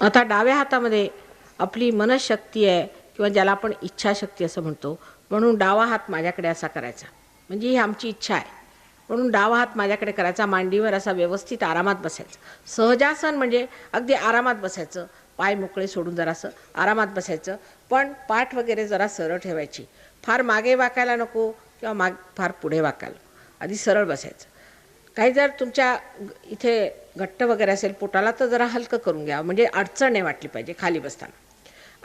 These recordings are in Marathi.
आता डाव्या हातामध्ये आपली मनशक्ती आहे किंवा ज्याला आपण इच्छाशक्ती असं म्हणतो. म्हणून डावा हात माझ्याकडे असा करायचा. म्हणजे ही आमची इच्छा आहे. म्हणून डावा हात माझ्याकडे करायचा मांडीवर असा व्यवस्थित आरामात बसायचं. सहजासन म्हणजे अगदी आरामात बसायचं. पाय मोकळे सोडून जरासं आरामात बसायचं. पण पाठ वगैरे जरा सरळ ठेवायची. फार मागे वाकायला नको किंवा माग फार पुढे वाकायला आधी सरळ बसायचं. काही जर तुमच्या इथे घट्ट वगैरे असेल पोटाला तर जरा हलकं करून घ्या. म्हणजे अडचण नाही वाटली पाहिजे खाली बसताना.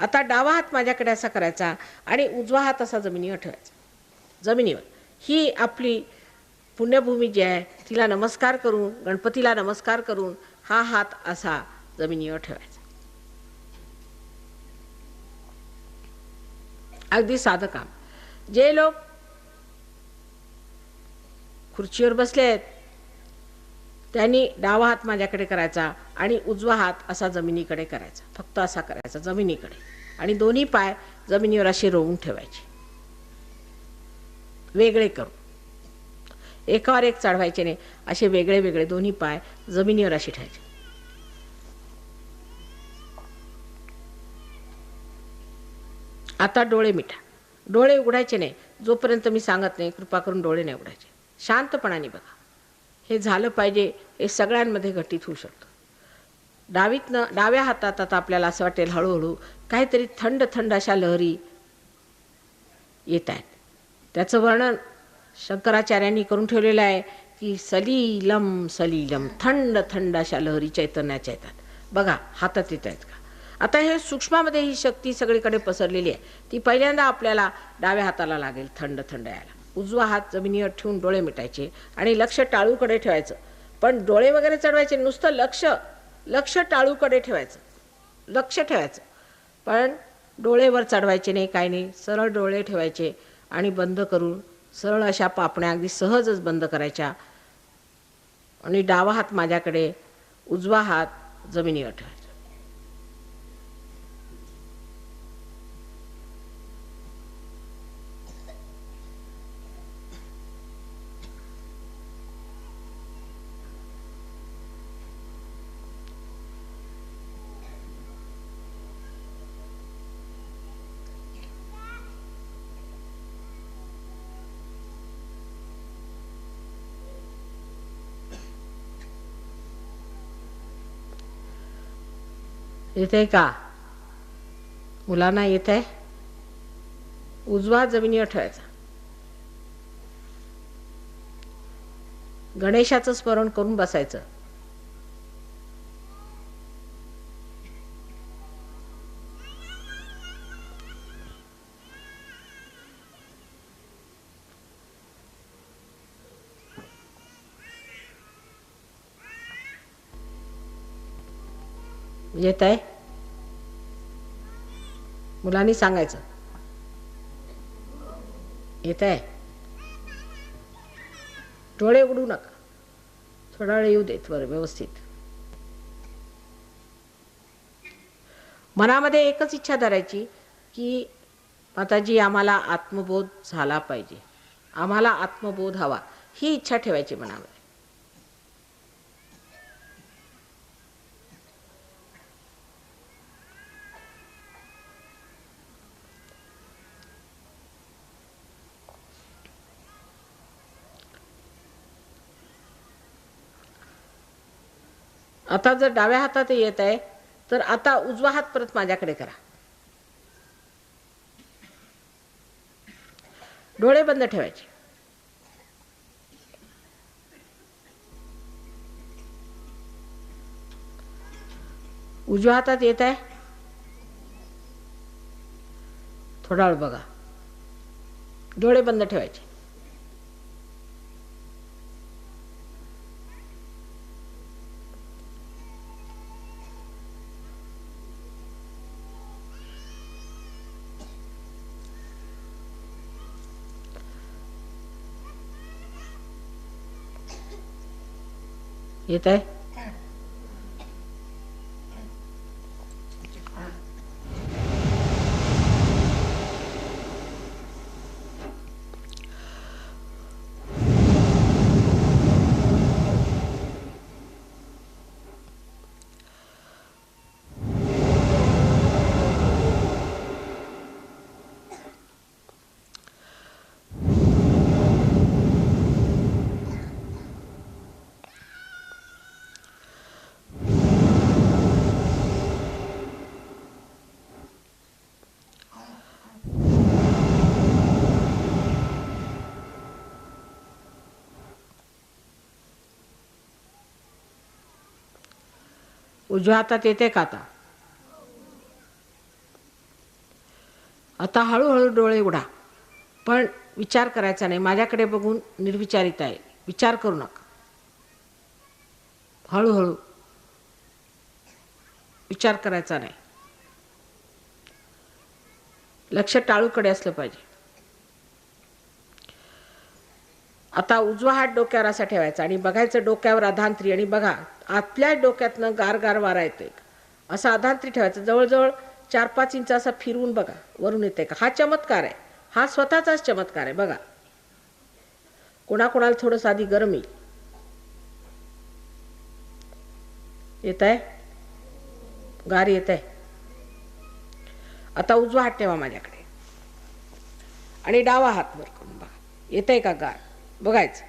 आता डावा हात माझ्याकडे असा करायचा आणि उजवा हात असा जमिनीवर ठेवायचा. जमिनीवर. ही आपली पुण्यभूमी जी आहे तिला नमस्कार करून गणपतीला नमस्कार करून हा हात असा जमिनीवर ठेवायचा. अगदी साधं काम. जे लोक खुर्चीवर बसले आहेत त्यांनी डावा हात माझ्याकडे करायचा आणि उजवा हात असा जमिनीकडे करायचा. फक्त असा करायचा जमिनीकडे. आणि दोन्ही पाय जमिनीवर असे रोवून ठेवायचे. वेगळे करून. एकावर एक चढवायचे नाही असे वेगळे वेगळे दोन्ही पाय जमिनीवर असे ठेवायचे. आता डोळे मिठा डोळे उघडायचे नाही जोपर्यंत मी सांगत नाही कृपा करून डोळे नाही उघडायचे. शांतपणाने बघा. हे झालं पाहिजे हे सगळ्यांमध्ये घटित होऊ शकतं. डावीतनं डाव्या हातात आता आपल्याला असं वाटेल हळूहळू काहीतरी थंड थंड अशा लहरी येत आहेत. त्याचं वर्णन शंकराचार्यांनी करून ठेवलेलं आहे की सलीलम सलीलम थंड थंड अशा लहरी चैतन्याच्या येतात. बघा हातात येत आहेत का? आता हे सूक्ष्मामध्ये ही शक्ती सगळीकडे पसरलेली आहे. ती पहिल्यांदा आपल्याला डाव्या हाताला लागेल थंड थंड यायला. उजवा हात जमिनीवर ठेवून डोळे मिटायचे आणि लक्ष टाळूकडे ठेवायचं. पण डोळे वगैरे चढवायचे नुसतं लक्ष लक्ष टाळूकडे ठेवायचं. लक्ष ठेवायचं. पण डोळेवर चढवायचे नाही काय नाही. सरळ डोळे ठेवायचे आणि बंद करून सरळ अशा पापण्या अगदी सहजच बंद करायच्या. आणि डावा हात माझ्याकडे उजवा हात जमिनीवर ठेवायचा. येत आहे का? मुलांना येत आहे उजवा जमिनीवर ठेवायचा. गणेशाचं स्मरण करून बसायचं. येत आहे? मुलांनी सांगायचं. येत आहे? डोळे उघडू नका. थोडा वेळ येऊ देत बरं व्यवस्थित. मनामध्ये एकच इच्छा धरायची की माताजी आम्हाला आत्मबोध झाला पाहिजे. आम्हाला आत्मबोध हवा. ही इच्छा ठेवायची मनामध्ये आता जर डाव्या हातात येत आहे तर आता उजवा हात परत माझ्याकडे करा. डोळे बंद ठेवायचे. उजव्या हातात येत आहे. थोडा वेळ बघा. डोळे बंद ठेवायचे. येत आहे उजव्या हातात येते का आता आता हळूहळू डोळे उघडा. पण विचार करायचा नाही. माझ्याकडे बघून निर्विचारित आहे. विचार करू नका. हळूहळू विचार करायचा नाही. लक्ष टाळूकडे असलं पाहिजे. आता उजवा हात डोक्यावर असा ठेवायचा आणि बघायचं डोक्यावर अधांत्री आणि बघा आपल्या डोक्यातनं गार गार वारा येतोय. असा अधांत्री ठेवायचं. जवळजवळ चार पाच इंच असा फिरवून बघा वरून येते का? हा चमत्कार आहे. हा स्वतःचाच चमत्कार आहे. बघा. कोणाकोणाला थोडंसं आधी गरम येईल. येत आहे गार येत आहे आता उजवा हात ठेवा माझ्याकडे. आणि डावा हात वर करून बघा. येत आहे का गार? बघायचं.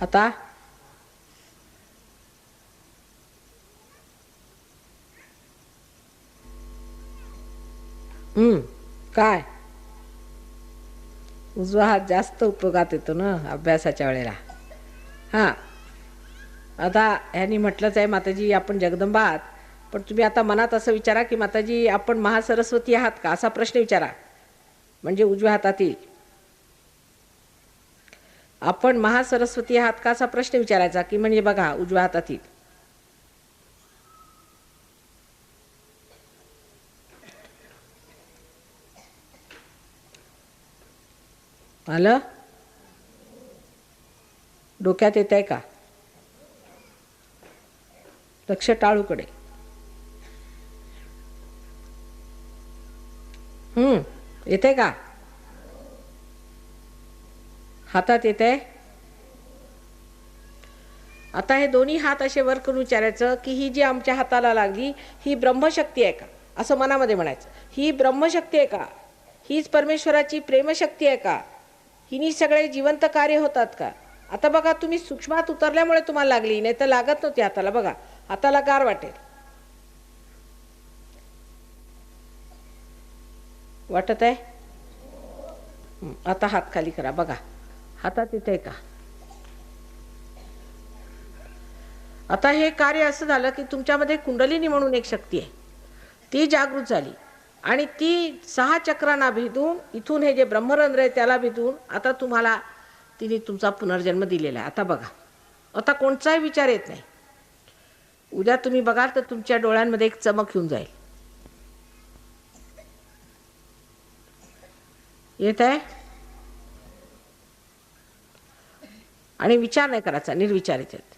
आता? हम्म काय? उजवा हात जास्त उपयोगात येतो ना अभ्यासाच्या वेळेला. हां. आता ह्यांनी म्हटलंच आहे माताजी आपण जगदंबा आहात. पण तुम्ही आता मनात असं विचारा की माताजी आपण महासरस्वती आहात का? असा प्रश्न विचारा. म्हणजे उजव्या हातात येईल आपण महासरस्वती आहात का? असा प्रश्न विचारायचा की म्हणजे बघा उजव्या हातात येईल आलं? डोक्यात येत आहे का? लक्ष टाळूकडे. हम्म येते का? हातात येते आता हे दोन्ही हात असे वर करून विचारायचं की ही जी आमच्या हाताला लागली ही ब्रह्मशक्ती आहे का? असं मनामध्ये म्हणायचं. ही ब्रह्मशक्ती आहे का? हीच परमेश्वराची प्रेमशक्ती आहे का? हिनी सगळे जिवंत कार्य होतात का? आता बघा तुम्ही सूक्ष्मात उतरल्यामुळे तुम्हाला लागली नाही तर लागत नव्हती हाताला. बघा हाताला गार वाटेल. वाटत आहे? आता हात खाली करा बघा. हातात येते का? आता हे कार्य असं झालं की तुमच्यामध्ये कुंडलिनी म्हणून एक शक्ती आहे. ती जागृत झाली. आणि ती सहा चक्रांना भेदून इथून हे जे ब्रह्मरंध्र आहे त्याला भेदून आता तुम्हाला तिने तुमचा पुनर्जन्म दिलेला आहे. आता बघा. आता कोणताही विचार येत नाही. उद्या तुम्ही बघाल तर तुमच्या डोळ्यांमध्ये एक चमक येऊन जाईल. येत आहे? आणि विचार नाही करायचा निर्विचार येतात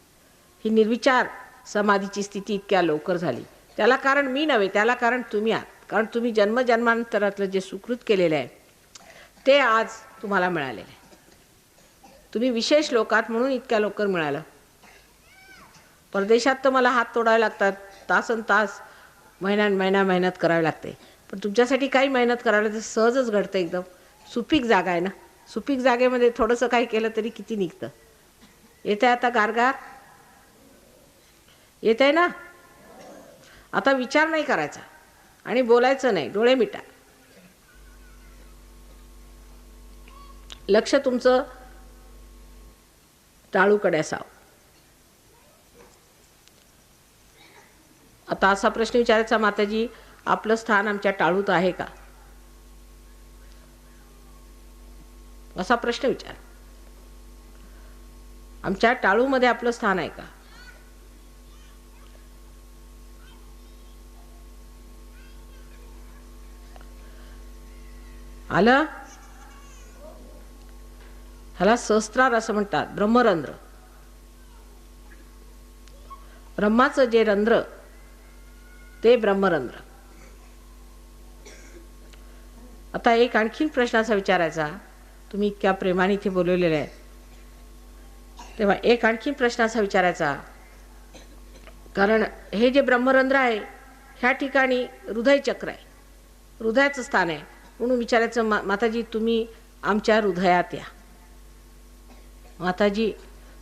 ही निर्विचार समाधीची स्थिती इतक्या लवकर झाली. त्याला कारण मी नव्हे त्याला कारण तुम्ही आहात. कारण तुम्ही जन्मजन्मांतरातलं जे सुकृत केलेलं आहे ते आज तुम्हाला मिळालेलं आहे. तुम्ही विशेष लोकात म्हणून इतक्या लवकर मिळालं. परदेशात तर मला हात तोडावे लागतात तासन तास महिन्या महिना मेहनत करावी लागते. पण तुमच्यासाठी काही मेहनत करायला लागते सहजच घडतं एकदम. सुपीक जागा आहे ना? सुपीक जागेमध्ये थोडंसं काही केलं तरी किती निघतं? येत आहे आता गारगार? येत आहे ना? आता विचार नाही करायचा. आणि बोलायचं नाही. डोळे मिटा. लक्ष तुमचं टाळूकडे असावं. आता असा प्रश्न विचारायचा माताजी आपलं स्थान आमच्या टाळूत आहे का? असा प्रश्न विचार. आमच्या टाळूमध्ये आपलं स्थान आहे का? आलं? ह्याला सहस्त्रार असं म्हणतात ब्रह्मरंध्र. ब्रह्माचं जे रंध्र ते ब्रह्मरंध्र. आता एक आणखीन प्रश्न असा विचारायचा. तुम्ही इतक्या प्रेमाने इथे बोलवलेले आहेत. तेव्हा एक आणखीन प्रश्न असा विचारायचा. कारण हे जे ब्रह्मरंध्र आहे ह्या ठिकाणी हृदयचक्र आहे. हृदयाचं स्थान आहे. म्हणून विचारायचं मा माताजी तुम्ही आमच्या हृदयात या. माताजी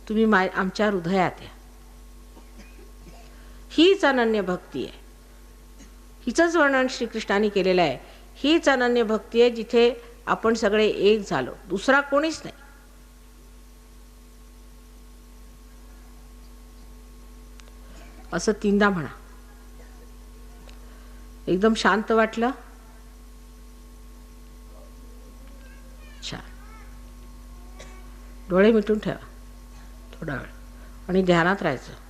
तुम्ही मा आमच्या हृदयात या. हीच अनन्य भक्ती आहे. हिचंच वर्णन श्रीकृष्णाने केलेलं आहे. हीच अनन्य भक्ती आहे जिथे आपण सगळे एक झालो. दुसरा कोणीच नाही. असं तीनदा म्हणा. एकदम शांत वाटलं? छान. डोळे मिटून ठेवा. थोडा वेळ. आणि ध्यानात राहायचं.